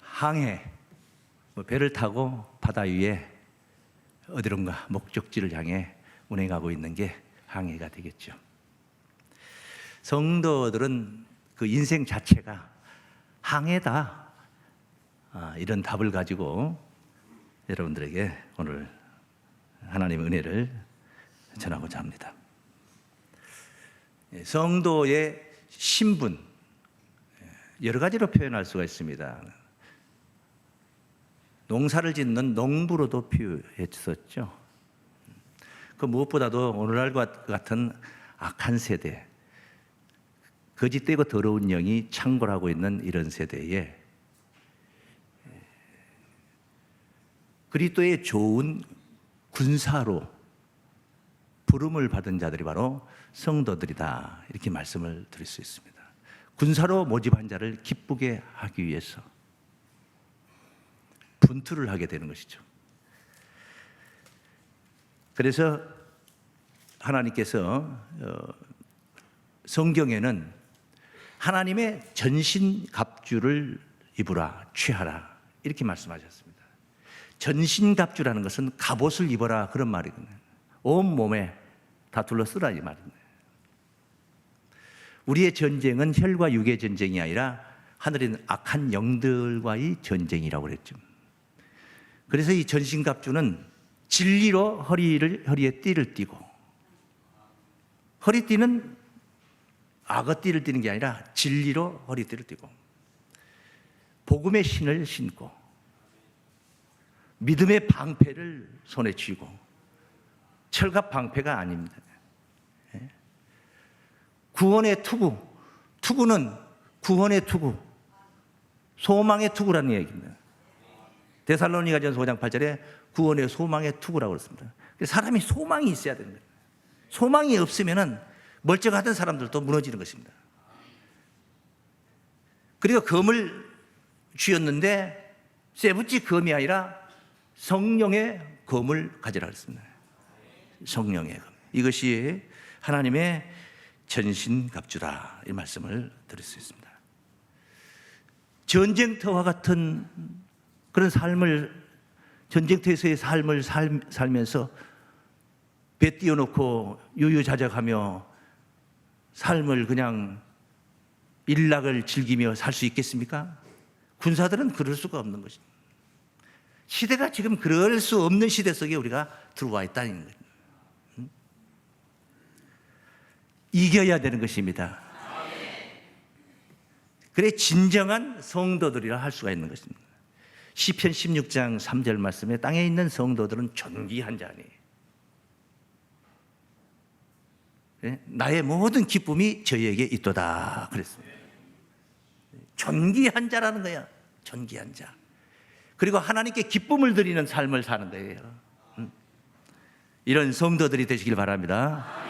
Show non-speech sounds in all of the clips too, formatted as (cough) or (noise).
항해, 뭐 배를 타고 바다 위에 어디론가 목적지를 향해 운행하고 있는 게 항해가 되겠죠. 성도들은 그 인생 자체가 항해다. 아, 이런 답을 가지고 여러분들에게 오늘 하나님의 은혜를 전하고자 합니다. 예, 성도의 신분 예, 여러 가지로 표현할 수가 있습니다. 농사를 짓는 농부로도 표현했었죠. 그 무엇보다도 오늘날과 같은 악한 세대, 거짓되고 더러운 영이 창궐하고 있는 이런 세대에 그리스도의 좋은 군사로 부름을 받은 자들이 바로 성도들이다 이렇게 말씀을 드릴 수 있습니다. 군사로 모집한 자를 기쁘게 하기 위해서 분투를 하게 되는 것이죠. 그래서 하나님께서 어, 성경에는 하나님의 전신 갑주를 입으라 취하라 이렇게 말씀하셨습니다. 전신 갑주라는 것은 갑옷을 입어라 그런 말이거든요. 온 몸에 다 둘러쓰라 이 말입니다. 우리의 전쟁은 혈과 육의 전쟁이 아니라 하늘에 악한 영들과의 전쟁이라고 그랬죠. 그래서 이 전신갑주는 진리로 허리를 허리에 띠를 띠고 허리띠는 악어띠를 띠는 게 아니라 진리로 허리띠를 띠고 복음의 신을 신고 믿음의 방패를 손에 쥐고 철갑 방패가 아닙니다. 예? 구원의 투구, 투구는 구원의 투구, 소망의 투구라는 얘기입니다. 데살로니가전서 5장 8절에 구원의 소망의 투구라고 그랬습니다. 사람이 소망이 있어야 거예요. 소망이 없으면은 멀쩡하던 사람들도 무너지는 것입니다. 그리고 검을 쥐었는데 세부치 검이 아니라 성령의 검을 가지라 그랬습니다. 성령의 검. 이것이 하나님의 전신갑주다 이 말씀을 드릴 수 있습니다. 전쟁터와 같은 그런 삶을 전쟁터에서의 삶을 살, 살면서 배 띄워놓고 유유자적하며 삶을 그냥 일락을 즐기며 살 수 있겠습니까? 군사들은 그럴 수가 없는 것입니다. 시대가 지금 그럴 수 없는 시대 속에 우리가 들어와 있다는 거예요. 음? 이겨야 되는 것입니다. 그래 진정한 성도들이라 할 수가 있는 것입니다. 시편 16장 3절 말씀에 땅에 있는 성도들은 존귀한 자니 예? 나의 모든 기쁨이 저에게 있도다 그랬습니다. 존귀한 자라는 거야. 존귀한 자. 그리고 하나님께 기쁨을 드리는 삶을 사는 거예요. 음. 이런 성도들이 되시길 바랍니다.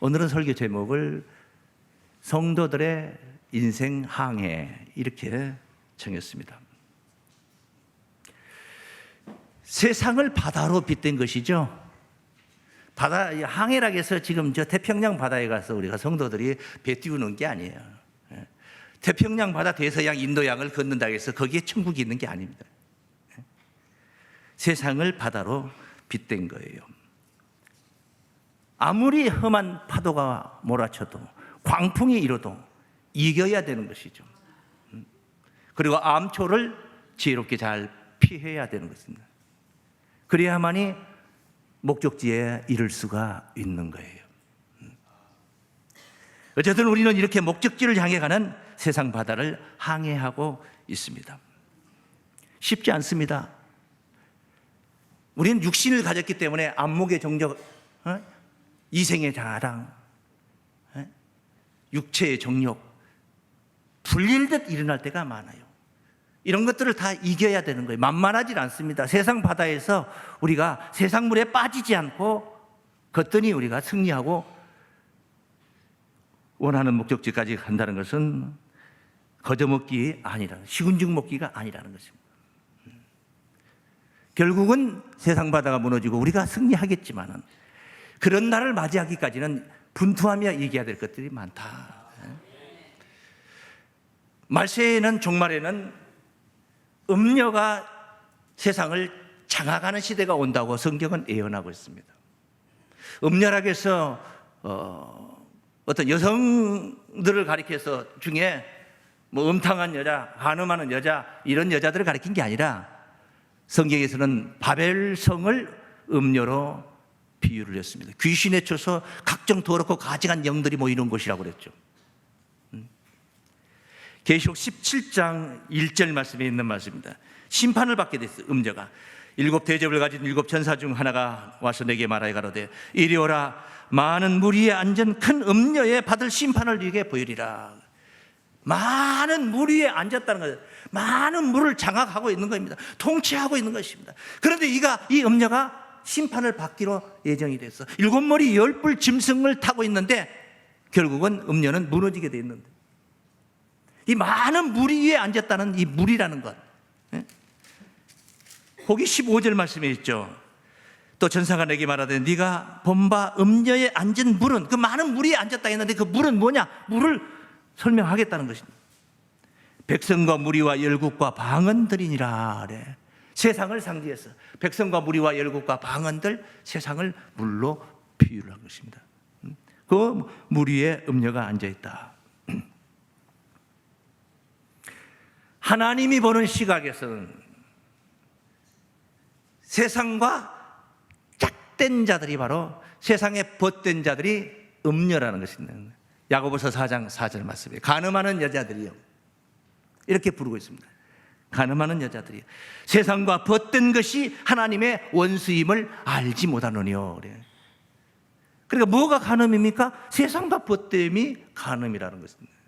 오늘은 설교 제목을 성도들의 인생 항해 이렇게 정했습니다. 세상을 바다로 빗댄 것이죠. 바다 항해라 해서 지금 저 태평양 바다에 가서 우리가 성도들이 배 띄우는 게 아니에요. 예. 태평양 바다 대서양 인도양을 걷는다 해서 거기에 천국이 있는 게 아닙니다. 예. 세상을 바다로 빗댄 거예요. 아무리 험한 파도가 몰아쳐도 광풍이 일어도 이겨야 되는 것이죠. 음. 그리고 암초를 지혜롭게 잘 피해야 되는 것입니다. 그래야만이 목적지에 이를 수가 있는 거예요. 어쨌든 우리는 이렇게 목적지를 향해 가는 세상 바다를 항해하고 있습니다. 쉽지 않습니다. 우리는 육신을 가졌기 때문에 안목의 정적, 어? 이생의 자랑, 어? 육체의 정욕, 불릴듯 일어날 때가 많아요. 이런 것들을 다 이겨야 되는 거예요. 만만하지 않습니다. 세상 바다에서 우리가 세상 물에 빠지지 않고 걷더니 우리가 승리하고 원하는 목적지까지 간다는 것은 거저먹기 아니라 시군죽 먹기가 아니라는 것입니다. 결국은 세상 바다가 무너지고 우리가 승리하겠지만은 그런 날을 맞이하기까지는 분투하며 이겨야 될 것들이 많다. 말세에는 종말에는 음녀가 세상을 장악하는 시대가 온다고 성경은 예언하고 있습니다. 음녀라고 해서 어, 어떤 여성들을 가리켜서 중에 뭐 음탕한 여자, 한음하는 여자 이런 여자들을 가리킨 게 아니라 성경에서는 바벨성을 음녀로 비유를 했습니다. 귀신에 쳐서 각종 더럽고 가증한 영들이 모이는 곳이라고 그랬죠. 음. 계시록 17장 1절 말씀에 있는 말씀입니다. 심판을 받게 됐어요. 음녀가 일곱 대접을 가진 일곱 천사 중 하나가 와서 내게 말하여 가로되 이리 오라 많은 무리에 앉은 큰 음녀에 받을 심판을 네게 보이리라. 많은 물 위에 앉았다는 거예요. 많은 물을 장악하고 있는 겁니다. 통치하고 있는 것입니다. 그런데 이가 이 음녀가 심판을 받기로 예정이 됐어. 일곱 머리 열불 짐승을 타고 있는데 결국은 음녀는 무너지게 돼 있는데 이 많은 물 위에 앉았다는 이 물이라는 것. 예? 거기 15절 말씀에 있죠. 또 전사가 내게 말하되 네가 본바 음녀에 앉은 물은 그 많은 물이 앉았다 했는데 그 물은 뭐냐? 물을 설명하겠다는 것입니다. 백성과 무리와 열국과 방언들이니라 그래. 세상을 상징해서 백성과 무리와 열국과 방언들 세상을 물로 비유를 한 것입니다. 그물 위에 음녀가 앉아 있다. (clears throat) 하나님이 보는 시각에서는 세상과 짝된 자들이 바로 세상에 벗된 자들이 음녀라는 것입니다. 야고보서 4장 4절 말씀이에요. 가늠하는 여자들이요. 이렇게 부르고 있습니다. 가늠하는 여자들이 세상과 벗된 것이 하나님의 원수임을 알지 못하느니요. 그러니까 뭐가 가늠입니까? 세상과 벗됨이 가늠이라는 것입니다.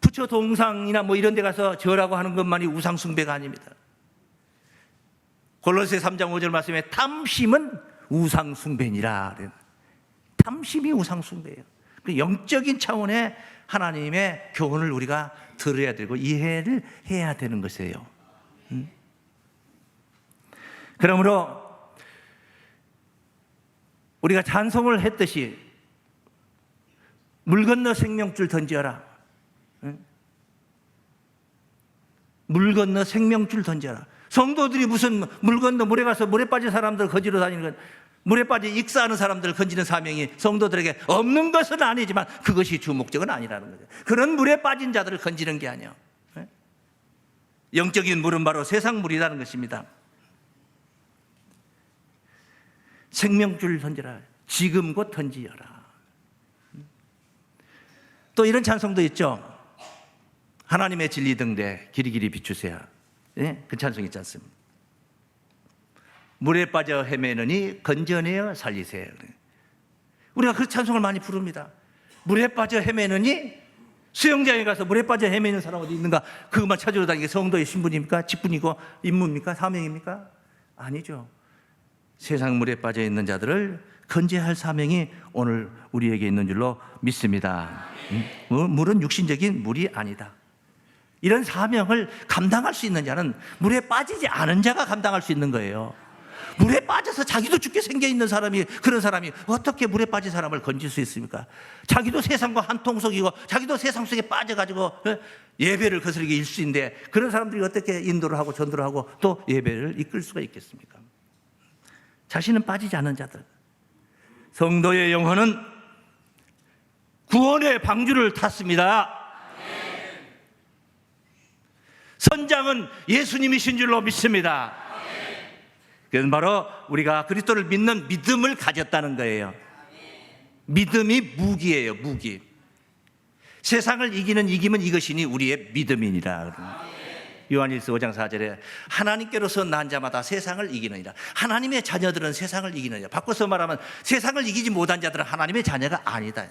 부처 동상이나 뭐 이런 데 가서 절하고 하는 것만이 우상 숭배가 아닙니다. 골로새 3장 5절 말씀에 탐심은 우상 숭배니라. 그래요. 탐심이 우상 숭배예요. 그 영적인 차원의 하나님의 교훈을 우리가 들어야 되고 이해를 해야 되는 것이에요. 음? 그러므로 우리가 찬송을 했듯이 물 건너 생명줄 던져라. 음? 물 건너 생명줄 던져라. 성도들이 무슨 물 건너 물에 가서 물에 빠진 사람들 거지로 다니는 건 물에 빠져 익사하는 사람들을 건지는 사명이 성도들에게 없는 것은 아니지만 그것이 주 목적은 아니라는 거죠. 그런 물에 빠진 자들을 건지는 게 아니에요. 예? 영적인 물은 바로 세상 물이라는 것입니다. 생명줄 던져라. 지금 곧 던지어라. 또 이런 찬송도 있죠. 하나님의 진리 등대 길이 길이 비추세요. 예? 그 찬송 있지 않습니까? 물에 빠져 헤매느니 건져내어 살리세요. 우리가 그 찬송을 많이 부릅니다. 물에 빠져 헤매느니 수영장에 가서 물에 빠져 헤매는 사람 어디 있는가? 그것만 찾으러 다니게 성도의 신분입니까? 직분이고 임무입니까? 사명입니까? 아니죠. 세상 물에 빠져 있는 자들을 건재할 사명이 오늘 우리에게 있는 줄로 믿습니다. 음, 물은 육신적인 물이 아니다. 이런 사명을 감당할 수 있는 자는 물에 빠지지 않은 자가 감당할 수 있는 거예요. 물에 빠져서 자기도 죽게 생겨 있는 사람이 그런 사람이 어떻게 물에 빠진 사람을 건질 수 있습니까? 자기도 세상과 한 통속이고 자기도 세상 속에 빠져가지고 어? 예배를 거스르게 일수인데 그런 사람들이 어떻게 인도를 하고 전도를 하고 또 예배를 이끌 수가 있겠습니까? 자신은 빠지지 않은 자들. 성도의 영혼은 구원의 방주를 탔습니다. 선장은 예수님이신 줄로 믿습니다. 그건 바로 우리가 그리스도를 믿는 믿음을 가졌다는 거예요. 믿음이 무기예요, 무기. 세상을 이기는 이김은 이것이니 우리의 믿음이니라. 요한일서 5장 4절에 하나님께로서 난 자마다 세상을 이기느니라. 하나님의 자녀들은 세상을 이기느니라. 바꿔서 말하면 세상을 이기지 못한 자들은 하나님의 자녀가 아니다.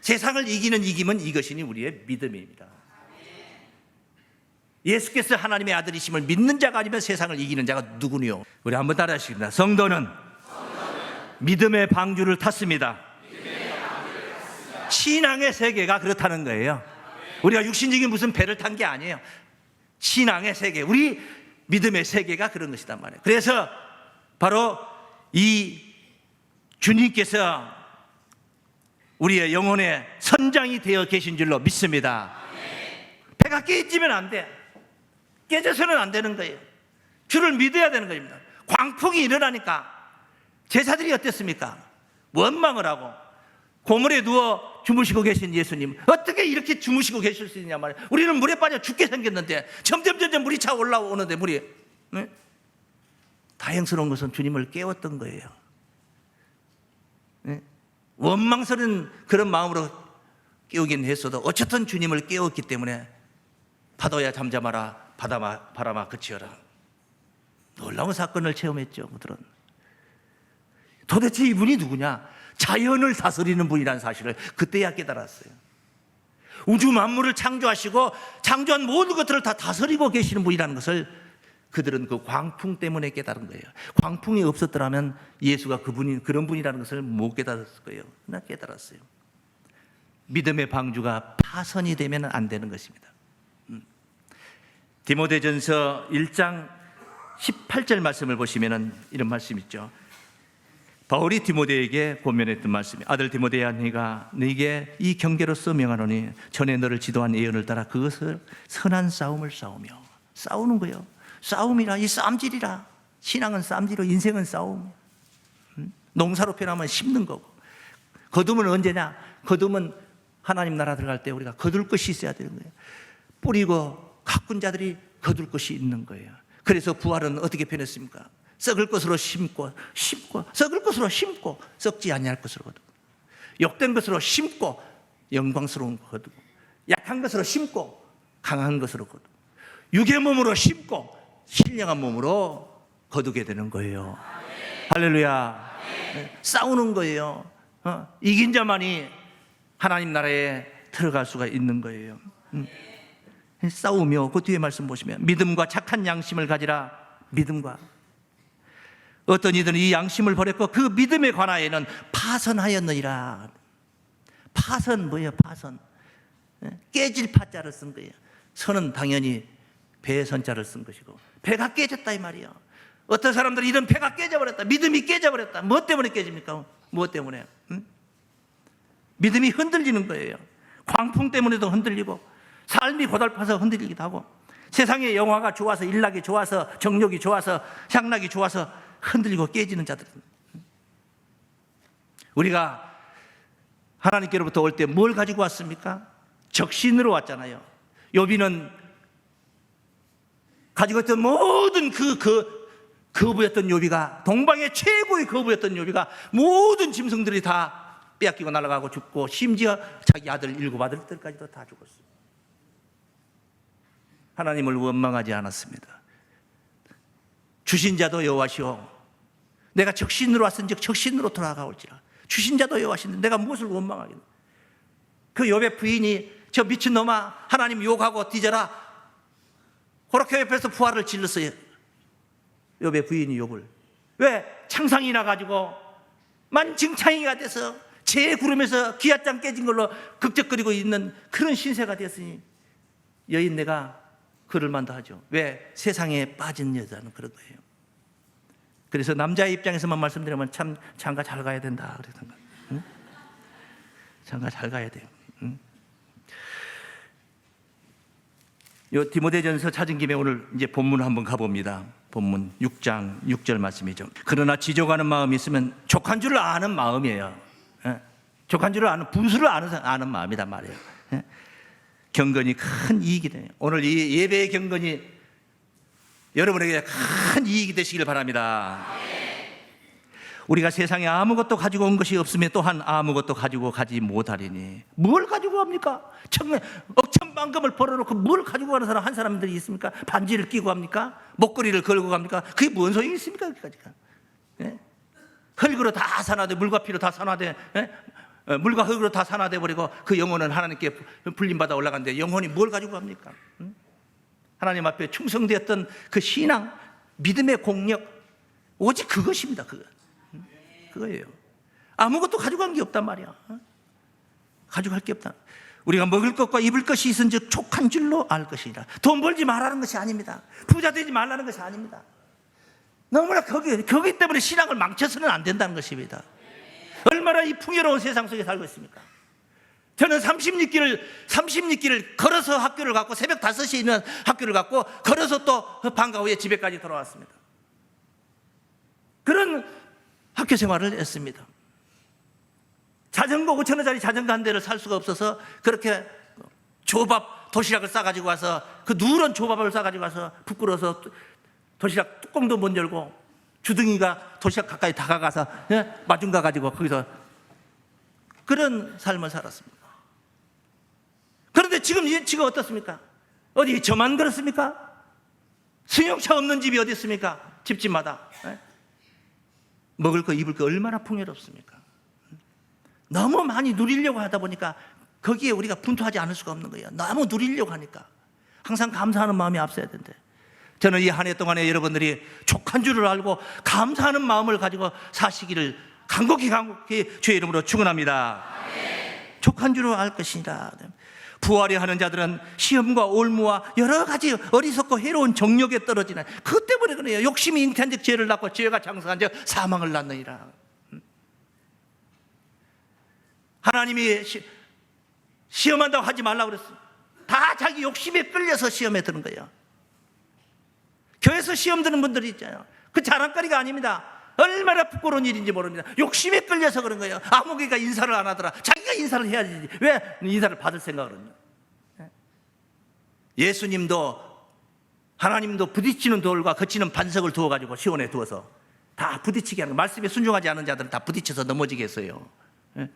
세상을 이기는 이김은 이것이니 우리의 믿음입니다. 예수께서 하나님의 아들이심을 믿는 자가 아니면 세상을 이기는 자가 누구니요? 우리 한번 따라하시겠습니다. 성도는, 믿음의 방주를 탔습니다. 신앙의 세계가 그렇다는 거예요. 우리가 육신적인 무슨 배를 탄 게 아니에요. 신앙의 세계, 우리 믿음의 세계가 그런 것이단 말이에요. 그래서 바로 이 주님께서 우리의 영혼의 선장이 되어 계신 줄로 믿습니다. 배가 깨지면 안 돼. 깨져서는 안 되는 거예요. 주를 믿어야 되는 겁니다. 광풍이 일어나니까 제사들이 어땠습니까? 원망을 하고 고물에 누워 주무시고 계신 예수님 어떻게 이렇게 주무시고 계실 수 있냐 말이에요. 우리는 물에 빠져 죽게 생겼는데 점점 점점 물이 차 올라오는데 물이 네? 다행스러운 것은 주님을 깨웠던 거예요. 네? 원망스러운 그런 마음으로 깨우긴 했어도 어쨌든 주님을 깨웠기 때문에 파도야 잠잠하라 바다마, 바람아 그치어라 놀라운 사건을 체험했죠 그들은 도대체 이분이 누구냐 자연을 다스리는 분이라는 사실을 그때야 깨달았어요 우주 만물을 창조하시고 창조한 모든 것들을 다 다스리고 계시는 분이라는 것을 그들은 그 광풍 때문에 깨달은 거예요. 광풍이 없었더라면 예수가 그분이 그런 분이라는 것을 못 깨달았을 거예요. 나 깨달았어요. 믿음의 방주가 파선이 되면 안 되는 것입니다. 음. 디모데전서 1장 18절 말씀을 보시면은 이런 말씀 있죠. 바울이 디모데에게 고면했던 말씀이 아들 디모데야 네가 네게 이 경계로서 명하노니 전에 너를 지도한 예언을 따라 그것을 선한 싸움을 싸우며 싸우는 거예요. 싸움이라 이 쌈질이라 신앙은 쌈질로 인생은 싸움. 음? 농사로 표현하면 심는 거고 거둠은 언제냐? 거둠은 하나님 나라 들어갈 때 우리가 거둘 것이 있어야 되는 거예요. 뿌리고 가꾼 자들이 거둘 것이 있는 거예요. 그래서 부활은 어떻게 표현했습니까? 썩을 것으로 심고 심고 썩을 것으로 심고 썩지 아니할 것으로 거두고 욕된 것으로 심고 영광스러운 거 거두고 약한 것으로 심고 강한 것으로 거두고 육의 몸으로 심고 신령한 몸으로 거두게 되는 거예요. 할렐루야. 네, 싸우는 거예요. 어, 이긴 자만이 하나님 나라에 들어갈 수가 있는 거예요. 음. 싸우며 그 뒤에 말씀 보시면 믿음과 착한 양심을 가지라 믿음과 어떤 이들은 이 양심을 버렸고 그 믿음에 관하여는 파선하였느니라. 파선 뭐예요? 파선. 예? 깨질 파자를 쓴 거예요. 선은 당연히 배의 선자를 쓴 것이고 배가 깨졌다 이 말이에요. 어떤 사람들은 이런 배가 깨져버렸다. 믿음이 깨져버렸다. 뭐 때문에 깨집니까? 무엇 때문에? 응? 믿음이 흔들리는 거예요. 광풍 때문에도 흔들리고 삶이 고달파서 흔들리기도 하고 세상의 영화가 좋아서 일락이 좋아서 정력이 좋아서 향락이 좋아서 흔들리고 깨지는 자들은 우리가 하나님께로부터 올 때 뭘 가지고 왔습니까? 적신으로 왔잖아요. 요비는 가지고 있던 모든 그, 그, 거부였던 요비가, 동방의 최고의 거부였던 요비가 모든 짐승들이 다 빼앗기고 날아가고 죽고, 심지어 자기 아들 일곱 아들들까지도 다 죽었어요. 하나님을 원망하지 않았습니다. 주신 자도 여호와시오. 내가 적신으로 왔은즉 적신으로 돌아가올지라. 주신 자도 여호와신데 내가 무엇을 원망하겠나? 그 요배 부인이 저 미친 놈아 하나님 욕하고 뒤져라. 그렇게 옆에서 부활을 질렀어요. 욥의 부인이 욥을. 왜? 창상이 나가지고 만증창이가 돼서 제 구름에서 기아장 깨진 걸로 극적거리고 있는 그런 신세가 되었으니 여인 내가 그를 만다 하죠. 왜? 세상에 빠진 여자는 그런 거예요. 그래서 남자의 입장에서만 말씀드리면 참 장가 잘 가야 된다 그러던가. 응? 장가 잘 가야 돼요. 응? 요 디모데전서 찾은 김에 오늘 이제 본문 한번 가봅니다. 본문 6장 6절 말씀이죠. 그러나 지족하는 마음이 있으면 족한 줄을 아는 마음이에요. 예? 족한 줄을 아는 분수를 아는 아는 마음이단 말이에요. 예? 경건이 큰 이익이 돼요. 오늘 이 예배의 경건이 여러분에게 큰 이익이 되시길 바랍니다. 우리가 세상에 아무것도 가지고 온 것이 없으면 또한 아무것도 가지고 가지 못하리니 뭘 가지고? 정말 억천만금을 벌어놓고 뭘 가지고 가는 사람 한 사람들이 있습니까? 반지를 끼고 갑니까? 목걸이를 걸고 갑니까? 그게 뭔 소용이 있습니까? 그까지가 예? 흙으로 다 산화돼 물과 피로 다 산화돼 예? 어, 물과 흙으로 다 산화돼 버리고 그 영혼은 하나님께 불림받아 올라갔는데 영혼이 뭘 가지고 갑니까? 응? 하나님 앞에 충성되었던 그 신앙, 믿음의 공력 오직 그것입니다. 그거. 그거예요. 아무것도 가져간 게 없단 말이야. 가져갈 게 없다. 우리가 먹을 것과 입을 것이 있은즉 족한 줄로 알 것이라. 돈 벌지 말라는 것이 아닙니다. 부자 되지 말라는 것이 아닙니다. 너무나 거기, 거기 때문에 신앙을 망쳐서는 안 된다는 것입니다. 얼마나 이 풍요로운 세상 속에 살고 있습니까? 저는 30리길을 30리길을 걸어서 학교를 갔고 새벽 5시에 있는 학교를 갔고 걸어서 또 방과 후에 집에까지 돌아왔습니다. 그런 학교 생활을 했습니다. 자전거 5천 원짜리 자전거 한 대를 살 수가 없어서 그렇게 조밥 도시락을 싸가지고 와서 그 누런 조밥을 싸가지고 와서 부끄러워서 도시락 뚜껑도 못 열고 주둥이가 도시락 가까이 다가가서 예? 마중 가가지고 거기서 그런 삶을 살았습니다. 그런데 지금 이 지금 어떻습니까? 어디 저만 그렇습니까? 승용차 없는 집이 어디 있습니까? 집집마다 예? 먹을 거 입을 거 얼마나 풍요롭습니까? 너무 많이 누리려고 하다 보니까 거기에 우리가 분투하지 않을 수가 없는 거예요. 너무 누리려고 하니까 항상 감사하는 마음이 앞서야 된대. 저는 이 한 해 동안에 여러분들이 족한 줄을 알고 감사하는 마음을 가지고 사시기를 간곡히 간곡히 주의 이름으로 축원합니다. 족한 줄을 알 것이다. 부활이 하는 자들은 시험과 올무와 여러 가지 어리석고 해로운 정력에 떨어지는 그 때문에 그래요. 욕심이 잉태한즉 죄를 낳고 죄가 장성한즉 사망을 낳느니라. 하나님이 시, 시험한다고 하지 말라고 그랬어. 다 자기 욕심에 끌려서 시험에 드는 거예요. 교회에서 시험 드는 분들이 있잖아요. 그 자랑거리가 아닙니다. 얼마나 부끄러운 일인지 모릅니다. 욕심에 끌려서 그런 거예요. 아무개가 인사를 안 하더라. 자기가 인사를 해야 되지. 왜 인사를 받을 생각을 하냐. 예수님도 하나님도 부딪히는 돌과 거치는 반석을 두어가지고 시온에 두어서 다 부딪히게 하는 거. 말씀에 순종하지 않은 자들은 다 부딪혀서 넘어지게 했어요. 예?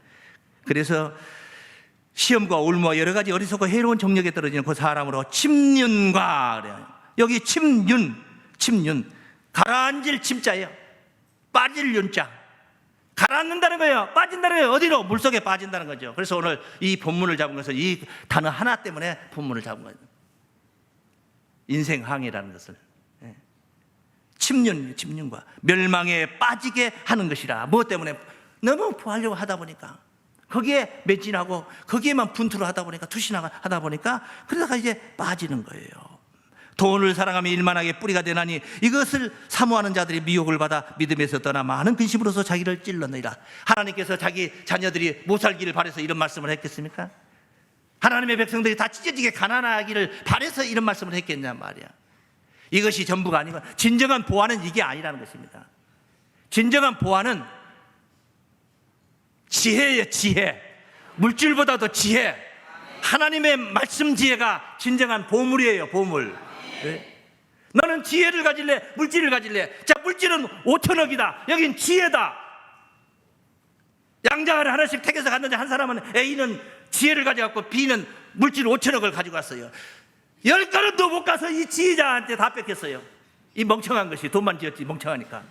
그래서 시험과 올무와 여러 가지 어리석고 해로운 정력에 떨어지는 그 사람으로 침륜과 그래요. 여기 침륜, 침륜 가라앉을 침자예요. 빠질 윤자. 가라앉는다는 거예요. 빠진다는 거예요. 어디로? 물속에 빠진다는 거죠. 그래서 오늘 이 본문을 잡은 것은 이 단어 하나 때문에 본문을 잡은 거예요. 인생항해라는 것을. 예. 침륜, 침륜과 멸망에 빠지게 하는 것이라. 무엇 때문에? 너무 구하려고 하다 보니까. 거기에 매진하고 거기에만 분투를 하다 보니까 투신하고 하다 보니까 그러다가 이제 빠지는 거예요. 돈을 사랑하며 일만하게 뿌리가 되나니 이것을 사모하는 자들이 미혹을 받아 믿음에서 떠나 많은 근심으로서 자기를 찔렀느니라. 하나님께서 자기 자녀들이 못 살기를 바래서 이런 말씀을 했겠습니까? 하나님의 백성들이 다 찢어지게 가난하기를 바래서 이런 말씀을 했겠냐 말이야. 이것이 전부가 아니고 진정한 보안은 이게 아니라는 것입니다. 진정한 보안은 지혜예요, 지혜. 물질보다도 지혜. 하나님의 말씀 지혜가 진정한 보물이에요, 보물. 네? 너는 지혜를 가질래? 물질을 가질래? 자, 물질은 5천억이다. 여긴 지혜다. 양장을 하나씩 택해서 갔는데 한 사람은 A는 지혜를 가져갔고 B는 물질 5천억을 가지고 왔어요. 열 걸음도 못 가서 이 지혜자한테 다 뺏겼어요. 이 멍청한 것이 돈만 지었지 멍청하니까.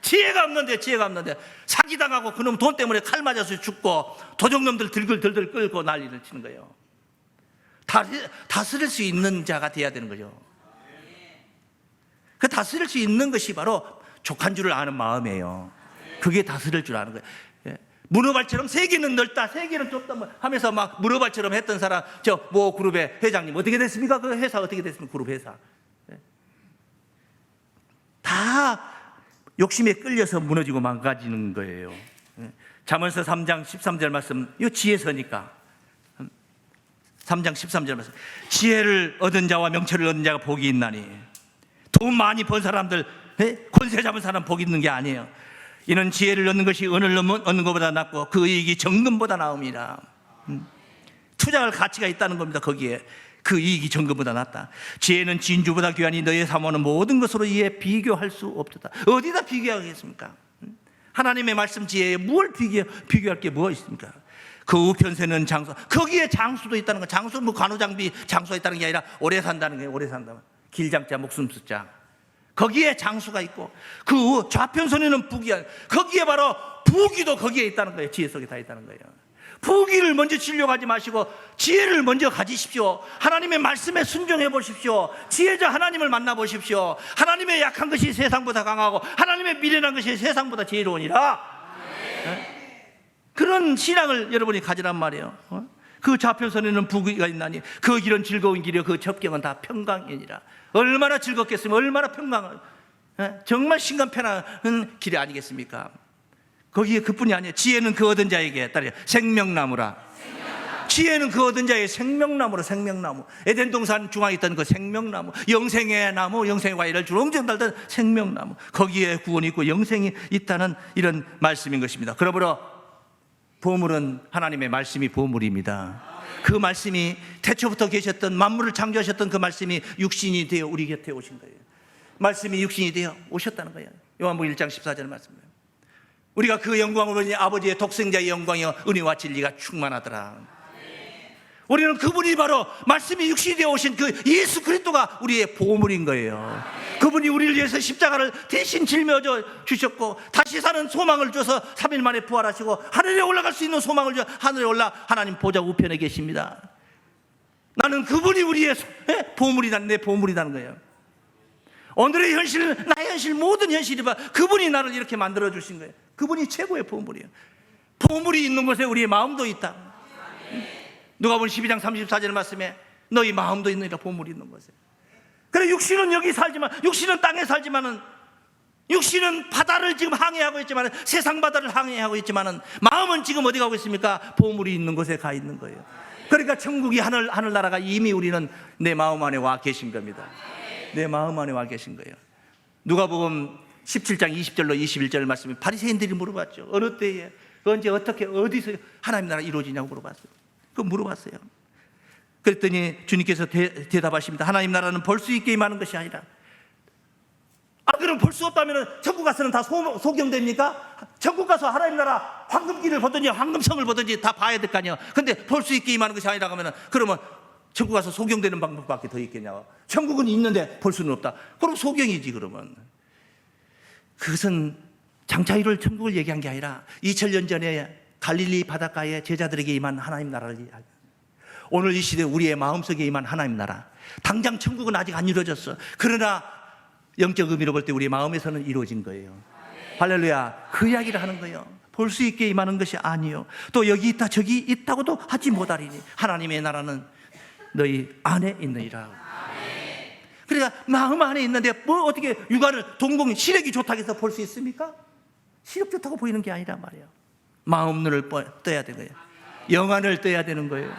지혜가 없는데 지혜가 없는데 사기당하고 그놈 돈 때문에 칼 맞아서 죽고 도적놈들 들글들글 끌고 난리를 치는 거예요. 다, 다스릴 수 있는 자가 돼야 되는 거죠. 그 다스릴 수 있는 것이 바로 족한 줄을 아는 마음이에요. 그게 다스릴 줄 아는 거예요. 예. 문어발처럼 세계는 넓다, 세계는 좁다 뭐 하면서 막 문어발처럼 했던 사람, 저모 그룹의 회장님 어떻게 됐습니까? 그 회사 어떻게 됐습니까? 그룹 회사. 예. 다 욕심에 끌려서 무너지고 망가지는 거예요. 예. 잠언서 3장 13절 말씀, 이 지혜서니까. 3장 13절 말씀. 지혜를 얻은 자와 명철을 얻은 자가 복이 있나니. 돈 많이 번 사람들, 예? 권세 잡은 사람 복 있는 게 아니에요. 이는 지혜를 얻는 것이 은을 얻는 것보다 낫고 그 이익이 정금보다 나음이라. 음. 투자할 가치가 있다는 겁니다. 거기에 그 이익이 정금보다 낫다. 지혜는 진주보다 귀하니 너의 사모는 모든 것으로 이에 비교할 수 없다. 어디다 비교하겠습니까? 음? 하나님의 말씀 지혜에 뭘 비교, 비교할 게 뭐가 있습니까? 그 우편세는 장수. 거기에 장수도 있다는 거. 장수 뭐 간호장비 장수가 있다는 게 아니라 오래 산다는 게 오래 산다. 길장자 목숨 숫자. 거기에 장수가 있고 그 좌편선에는 북이 거기에 바로 부기도 거기에 있다는 거예요. 지혜 속에 다 있다는 거예요. 부기를 먼저 치려고 지 마시고 지혜를 먼저 가지십시오. 하나님의 말씀에 순종해 보십시오. 지혜자 하나님을 만나 보십시오. 하나님의 약한 것이 세상보다 강하고 하나님의 미련한 것이 세상보다 지혜로우니라. 네? 그런 신앙을 여러분이 가지란 말이에요. 어? 그 좌편선에는 부귀가 있나니 그 길은 즐거운 길이요 그 접경은 다 평강이니라. 얼마나 즐겁겠으면 얼마나 평강 예? 정말 신간 편한 길이 아니겠습니까? 거기에 그뿐이 아니에요. 지혜는 그 얻은 자에게 따라 생명나무라. 지혜는 그 얻은 자의 생명나무로 생명나무 에덴 동산 중앙에 있던 그 생명나무 영생의 나무 영생의 과일을 주렁주렁 달던 생명나무 거기에 구원이 있고 영생이 있다는 이런 말씀인 것입니다 그러므로 보물은 하나님의 말씀이 보물입니다 그 말씀이 태초부터 계셨던 만물을 창조하셨던 그 말씀이 육신이 되어 우리 곁에 오신 거예요 말씀이 육신이 되어 오셨다는 거예요 요한복음 1장 14절 말씀입니다 우리가 그 영광을 보니 아버지의 독생자의 영광이요 은혜와 진리가 충만하더라. 우리는 그분이 바로 말씀이 육신이 되어 오신 그 예수 그리스도가 우리의 보물인 거예요. 그분이 우리를 위해서 십자가를 대신 짊어져 주셨고 다시 사는 소망을 줘서 3일 만에 부활하시고 하늘에 올라갈 수 있는 소망을 줘 하늘에 올라 하나님 보좌 우편에 계십니다. 나는 그분이 우리의 소- 예? 보물이다 내 보물이라는 거예요. 오늘의 현실, 나의 현실, 모든 현실이 봐. 그분이 나를 이렇게 만들어 주신 거예요. 그분이 최고의 보물이에요. 보물이 있는 곳에 우리의 마음도 있다. 누가 보면 12장 34절 말씀에 너희 마음도 있느니라 보물이 있는 곳에. 그래 육신은 여기 살지만 육신은 땅에 살지만은 육신은 바다를 지금 항해하고 있지만 세상 바다를 항해하고 있지만은 마음은 지금 어디 가고 있습니까? 보물이 있는 곳에 가 있는 거예요. 그러니까 천국이 하늘 하늘 나라가 이미 우리는 내 마음 안에 와 계신 겁니다. 내 마음 안에 와 계신 거예요. 누가복음 17장 20절로 21절 말씀에 바리새인들이 물어봤죠. 어느 때에 언제 어떻게 어디서 하나님 나라 이루어지냐고 물어봤어요. 그 물어봤어요. 그랬더니 주님께서 대, 대답하십니다. 하나님 나라는 볼수 있게 임하는 것이 아니라 아 그럼 볼 수 없다면 천국 가서는 다 소, 소경됩니까? 천국 가서 하나님 나라 황금길을 보든지 황금성을 보든지 다 봐야 될 거 아니야. 근데 볼 수 있게 임하는 것이 아니라 그러면 그러면 천국 가서 소경되는 방법밖에 더 있겠냐고. 천국은 있는데 볼 수는 없다. 그럼 소경이지 그러면. 그것은 장차 이룰 천국을 얘기한 게 아니라 2000년 전에 갈릴리 바닷가에 제자들에게 임한 하나님 나라를. 오늘 이 시대 우리의 마음속에 임한 하나님 나라. 당장 천국은 아직 안 이루어졌어. 그러나 영적 의미로 볼 때 우리 마음에서는 이루어진 거예요. 할렐루야. 그 이야기를 하는 거예요. 볼 수 있게 임하는 것이 아니요. 또 여기 있다 저기 있다고도 하지 못하리니 하나님의 나라는 너희 안에 있느니라. 그러니까 마음 안에 있는데 뭐 어떻게 육안을 동공 시력이 좋다고 해서 볼 수 있습니까? 시력 좋다고 보이는 게 아니란 말이에요. 마음 눈을 뻐- 떠야 거예요. 영안을 떠야 되는 거예요.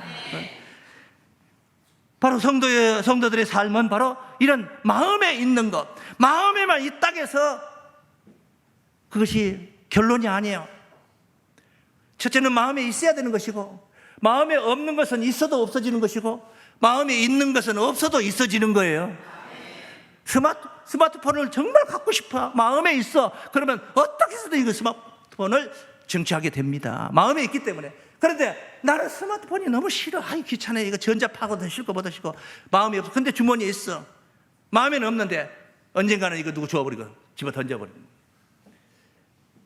어? 바로 성도의 성도들의 삶은 바로 이런 마음에 있는 것, 마음에만 있다 해서 그것이 결론이 아니에요. 첫째는 마음에 있어야 되는 것이고, 마음에 없는 것은 있어도 없어지는 것이고, 마음에 있는 것은 없어도 있어지는 거예요. 스마트, 스마트폰을 정말 갖고 싶어. 마음에 있어. 그러면 어떻게 해서도 이거 스마트폰을 정치하게 됩니다. 마음에 있기 때문에. 그런데 나는 스마트폰이 너무 싫어. 아이, 귀찮아. 이거 전자파고도 싫고 뭐도 싫고. 마음이 없어. 근데 주머니에 있어. 마음에는 없는데 언젠가는 이거 누구 주워버리고 집어 던져버리는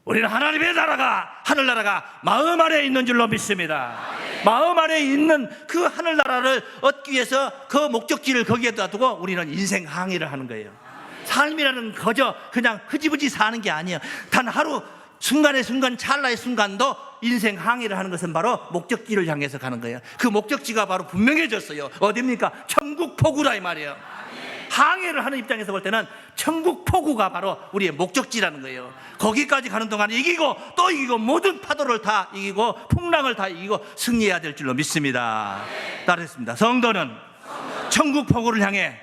우리는 하나님의 나라가 하늘나라가 마음 안에 있는 줄로 믿습니다. 마음 안에 있는 그 하늘나라를 얻기 위해서 그 목적지를 거기에다 두고 우리는 인생 항해를 하는 거예요. 삶이라는 거저 그냥 흐지부지 사는 게 아니에요. 단 하루 순간의 순간 찰나의 순간도 인생 항해를 하는 것은 바로 목적지를 향해서 가는 거예요. 그 목적지가 바로 분명해졌어요. 어디입니까? 천국 포구라 이 말이에요. 항해를 하는 입장에서 볼 때는 천국 포구가 바로 우리의 목적지라는 거예요. 거기까지 가는 동안 이기고 또 이기고 모든 파도를 다 이기고 풍랑을 다 이기고 승리해야 될 줄로 믿습니다. 따르겠습니다. 성도는 천국 포구를 향해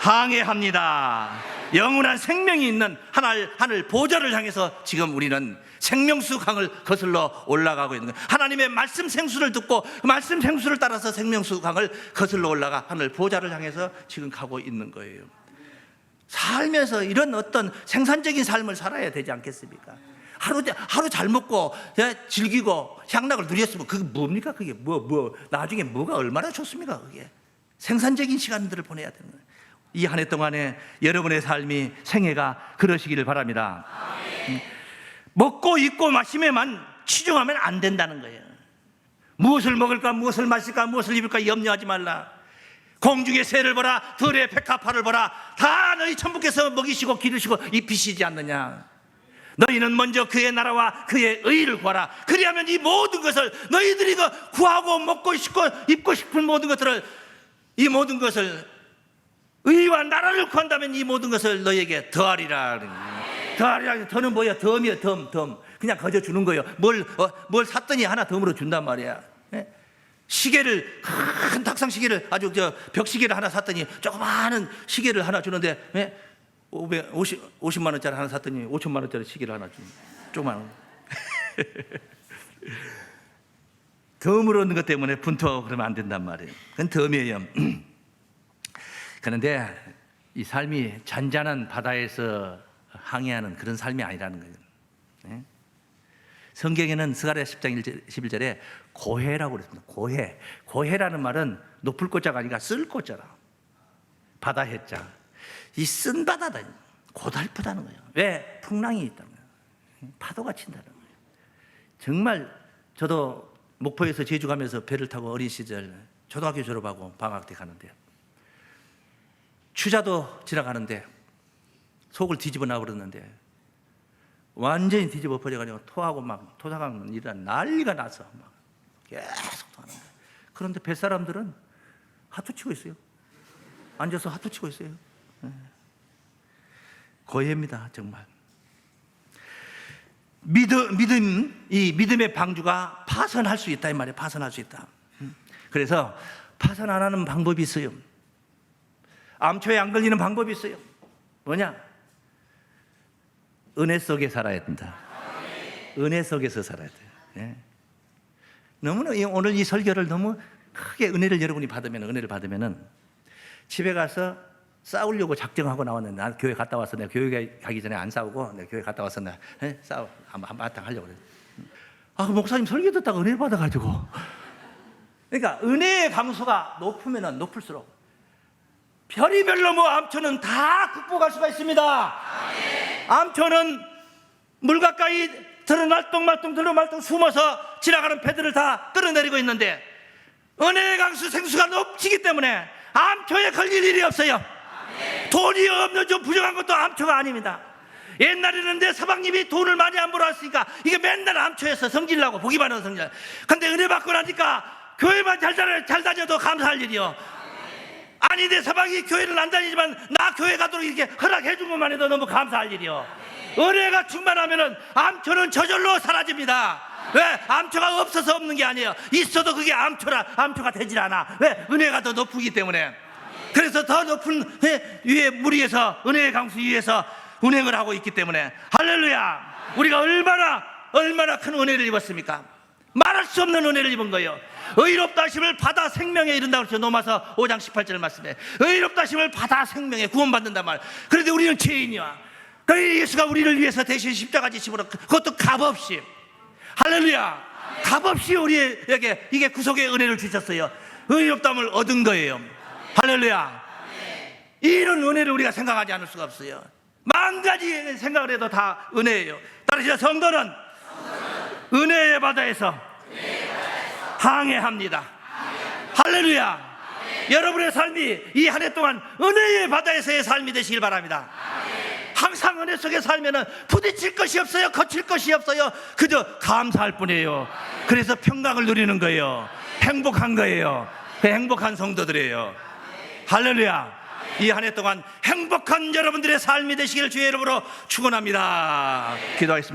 항해합니다. 영원한 생명이 있는 하늘, 하늘 보좌를 향해서 지금 우리는 생명수 강을 거슬러 올라가고 있는 거예요. 하나님의 말씀 생수를 듣고 그 말씀 생수를 따라서 생명수 강을 거슬러 올라가 하늘 보좌를 향해서 지금 가고 있는 거예요. 살면서 이런 어떤 생산적인 삶을 살아야 되지 않겠습니까? 하루, 하루 잘 먹고 예, 즐기고 향락을 누렸으면 그게 뭡니까? 그게 뭐, 뭐, 나중에 뭐가 얼마나 좋습니까? 그게 생산적인 시간들을 보내야 되는 거예요. 이 한 해 동안에 여러분의 삶이 생애가 그러시기를 바랍니다. 음. 먹고 입고 마시면만 치중하면 안 된다는 거예요. 무엇을 먹을까, 무엇을 마실까, 무엇을 입을까 염려하지 말라. 공중의 새를 보라, 들의 백합화를 보라. 다 너희 천부께서 먹이시고 기르시고 입히시지 않느냐. 너희는 먼저 그의 나라와 그의 의를 구하라. 그리하면 이 모든 것을 너희들이 그 구하고 먹고 싶고 입고 싶은 모든 것들을 이 모든 것을 의와 나라를 구한다면 이 모든 것을 너희에게 더하리라. 더하리라. 더는 뭐야? 덤이야, 덤, 덤. 그냥 거저 주는 거예요. 뭘, 어, 뭘 샀더니 하나 덤으로 준단 말이야. 예? 시계를 큰 탁상 시계를 아주 저 벽시계를 하나 샀더니 조그마한 시계를 하나 주는데 예? 500, 50, 50만 원짜리 하나 샀더니 5천만 원짜리 시계를 하나 주는 조그마한 거. (laughs) 덤으로 얻는 것 때문에 분투하고 그러면 안 된단 말이에요. 그건 덤이에요. (clears throat) 그런데 이 삶이 잔잔한 바다에서 항해하는 그런 삶이 아니라는 거예요. 예? 성경에는 스가랴 10장 1절, 11절에 고해라고 그랬습니다. 고해. 고해라는 말은 높을 꽃자가 아니라 쓸 꽃자라. 바다 해자. 이 쓴 바다다. 고달프다는 거예요. 왜? 풍랑이 있다는 거예요. 파도가 친다는 거예요. 정말 저도 목포에서 제주 가면서 배를 타고 어린 시절 초등학교 졸업하고 방학 때 가는데 추자도 지나가는데 속을 뒤집어 놔 그러는데 완전히 뒤집어 버려가지고 토하고 막 토사강 일은 난리가 나서 막 계속 토하는 거예요. 그런데 뱃사람들은 하투 치고 있어요. 앉아서 하투 치고 있어요. 예. 고해입니다, 정말. 믿음, 믿음, 이 믿음의 방주가 파선할 수 있다 이 말이에요. 파선할 수 있다. 음. 그래서 파선 안 하는 방법이 있어요. 암초에 안 걸리는 방법이 있어요. 뭐냐? 은혜 속에 살아야 된다. 은혜 속에서 살아야 돼요. 예. 너무나 이- 오늘 이 설교를 너무 크게 은혜를 여러분이 받으면 은혜를 받으면은 집에 가서 싸우려고 작정하고 나왔는데 난 교회 갔다 왔어. 내가 교회 가기 전에 안 싸우고 내가 교회 갔다 왔어. 내가 예? 싸우 한바탕 하려고 그래. 아, 그 목사님 설교 듣다가 은혜 받아가지고. 그러니까 은혜의 강수가 높으면은 높을수록 별이별로 뭐 암초는 다 극복할 수가 있습니다. 암초는 물 가까이 들어 말똥말똥 들어 말똥 숨어서 지나가는 배들을 다 끌어내리고 있는데 은혜의 강수 생수가 넘치기 때문에 암초에 걸릴 일이 없어요. 돈이 없는 좀 부정한 것도 암초가 아닙니다. 옛날에는 내 서방님이 돈을 많이 안 벌어왔으니까 이게 맨날 암초에서 성질나고 보기 많은 성질. 근데 은혜 받고 나니까 교회만 잘, 잘 다녀도 감사할 일이요. 아니 내 서방이 교회를 안 다니지만 나 교회 가도록 이렇게 허락해 준 것만 해도 너무 감사할 일이요. 은혜가 충만하면은 암초는 저절로 사라집니다. 왜? 암초가 없어서 없는 게 아니에요. 있어도 그게 암초라 암초가 되질 않아. 왜? 은혜가 더 높기 때문에. 그래서 더 높은 예, 위에 물 위에서 은혜의 강수 위에서 운행을 하고 있기 때문에 할렐루야. 우리가 얼마나 얼마나 큰 은혜를 입었습니까? 말할 수 없는 은혜를 입은 거예요. 의롭다 하심을 받아 생명에 이른다고 그랬죠. 로마서 5장 18절 말씀에 의롭다 하심을 받아 생명에 구원받는단 말. 그런데 우리는 죄인이야. 그 예수가 우리를 위해서 대신 십자가 지심으로 그것도 값없이 할렐루야. 값없이 우리에게 이게 구속의 은혜를 주셨어요. 의롭담을 얻은 거예요. 할렐루야. 이런 은혜를 우리가 생각하지 않을 수가 없어요. 만 가지 생각을 해도 다 은혜예요. 따라서 성도는 은혜의 바다에서 항해합니다. 할렐루야. 여러분의 삶이 이 한 해 동안 은혜의 바다에서의 삶이 되시길 바랍니다. 항상 은혜 속에 살면은 부딪힐 것이 없어요. 거칠 것이 없어요. 그저 감사할 뿐이에요. 그래서 평강을 누리는 거예요. 행복한 거예요. 그 행복한 성도들이에요. 할렐루야. 이 한 해 동안 행복한 여러분들의 삶이 되시기를 주의 이름으로 축원합니다. 기도하겠습니다.